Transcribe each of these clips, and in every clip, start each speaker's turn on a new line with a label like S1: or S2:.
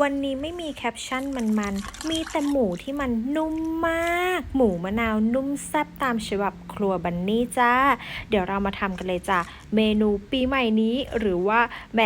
S1: วันนี้ไม่มีแคปชั่นมันๆ มีแต่หมูที่มันนุ่มมาก หมูมะนาวนุ่มแซ่บตามฉบับครัวบันนี่จ้า เดี๋ยวเรามาทำกันเลยจ้าเมนูปีใหม่นี้หรือว่าแหม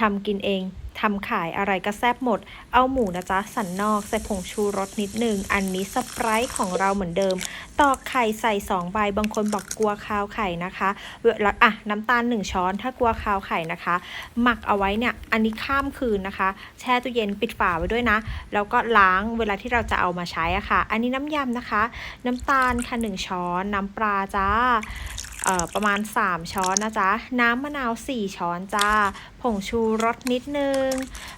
S1: ทำกินเอง ทำขายอะไรก็แซ่บหมด เอาหมูนะจ๊ะ สันนอกใส่ผงชูรสนิดนึง อันนี้สไปรท์ของเราเหมือนเดิม ตอกไข่ใส่ 2 ใบ บางคนบอกกลัวคาวไข่นะคะเวลาอะน้ำตาล 1 ช้อน ถ้ากลัวคาวไข่นะคะ หมักเอาไว้เนี่ย อันนี้ข้ามคืนนะคะ แช่ตู้เย็นปิดฝาไว้ด้วยนะ แล้วก็ล้างเวลาที่เราจะเอามาใช้อะค่ะ อันนี้น้ำยำนะคะ น้ำตาลค่ะ1ช้อน น้ำปลาจ้า ประมาณ 3 ช้อนนะจ๊ะ น้ำมะนาว 4 ช้อนจ้า ผงชูรสนิดนึง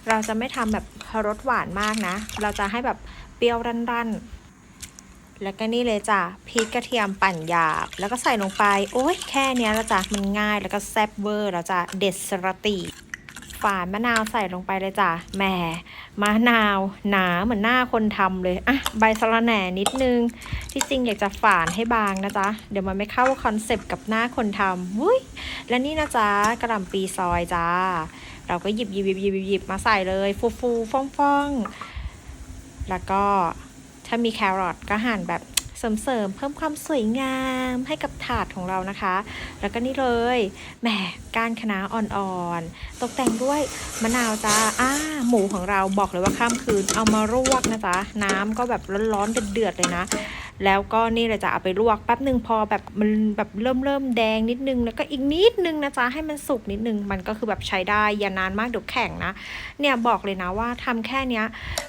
S1: เราจะไม่ทำแบบรสหวานมากนะ เราจะให้แบบเปรี้ยวรันๆ แล้วก็นี่เลยจ้ะพริกกระเทียมปั่นหยาบ แล้วก็ใส่ลงไป โอ้ยแค่เนี้ยแล้วจ้ะมันง่ายแล้วก็แซ่บเวอร์แล้วจ้ะเด็ดสระตี ฝานมะนาวใส่ลงไปเลยจ้ะแหมมะนาวหนาเหมือนหน้าคนทำเลยอะใบสะระแหน่นิดนึง ที่จริงอยากจะฝานให้บางนะจ๊ะเดี๋ยวมันไม่เข้าคอนเซปต์กับหน้าคนทำวุ้ยและนี่นะจ๊ะกระหล่ำปีซอยจ้า เราก็หยิบหยิบหยิบหยิบหยิบมาใส่เลย ฟูฟูฟ่องฟ่องแล้วก็ถ้ามีแครอทก็หั่นแบบ เสริมๆเพิ่มความสวยงามให้กับถาดของเรานะคะ แล้วก็นี่เลยแหมก้านคะน้าอ่อนๆ ตกแต่งด้วยมะนาวจ้าอ้าหมูของเราบอกเลยว่าข้ามคืนเอามาลวกนะจ๊ะ น้ำก็แบบร้อนๆเดือดๆเลยนะ แล้วก็นี่เลยจะเอาไปลวกแป๊บหนึ่งพอแบบมันแบบเริ่มเริ่มแดงนิดนึง แล้วก็อีกนิดนึงนะจ๊ะให้มันสุกนิดนึง มันก็คือแบบใช้ได้อย่านานมากเดี๋ยวแข็งนะ เนี่ยบอกเลยนะว่าทำแค่เนี้ย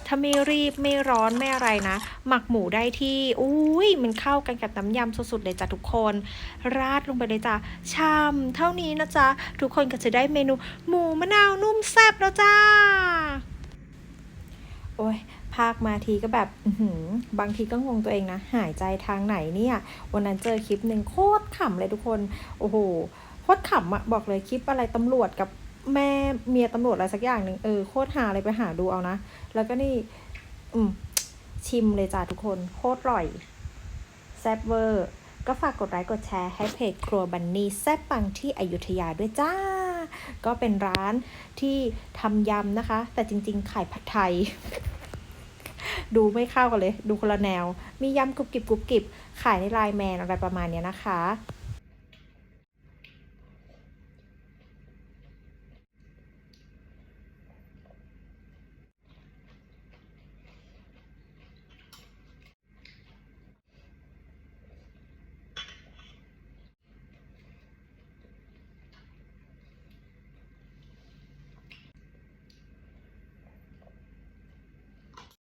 S1: ถ้าไม่รีบไม่ร้อนไม่อะไรนะ หมักหมูได้ที่อุ้ยมันเข้ากันกับน้ำยำสุดๆเลยจ้ะทุกคน ราดลงไปเลยจ้ะชามเท่านี้นะจ๊ะทุกคนก็จะได้เมนูหมูมะนาวนุ่มแซ่บแล้วจ้าโอ้ย ภาคมาทีก็แบบหืบางทีก็งงตัวเองนะ หายใจทางไหนเนี่ย วันนั้นเจอคลิปหนึ่งโคตรขำเลยทุกคน โอ้โห โคตรขำอะบอกเลยคลิปอะไรตำรวจกับแม่เมียตำรวจอะไรสักอย่างหนึ่งเออโคตรหาอะไรไปหาดูเอานะ แล้วก็นี่ อืม ชิมเลยจ้าทุกคน โคตรอร่อย แซ่บเวอร์ ก็ฝากกดไลค์กดแชร์ให้เพจครัวบันนี่แซ่บปังที่อยุธยาด้วยจ้าก็เป็นร้านที่ทำยำนะคะ แต่จริง ๆ ขายผัดไทย ดูไม่เข้ากันเลย ดูคนละแนว มียำกรุบกริบกรุบกริบขายในไลน์แมนอะไรประมาณเนี้ยนะคะ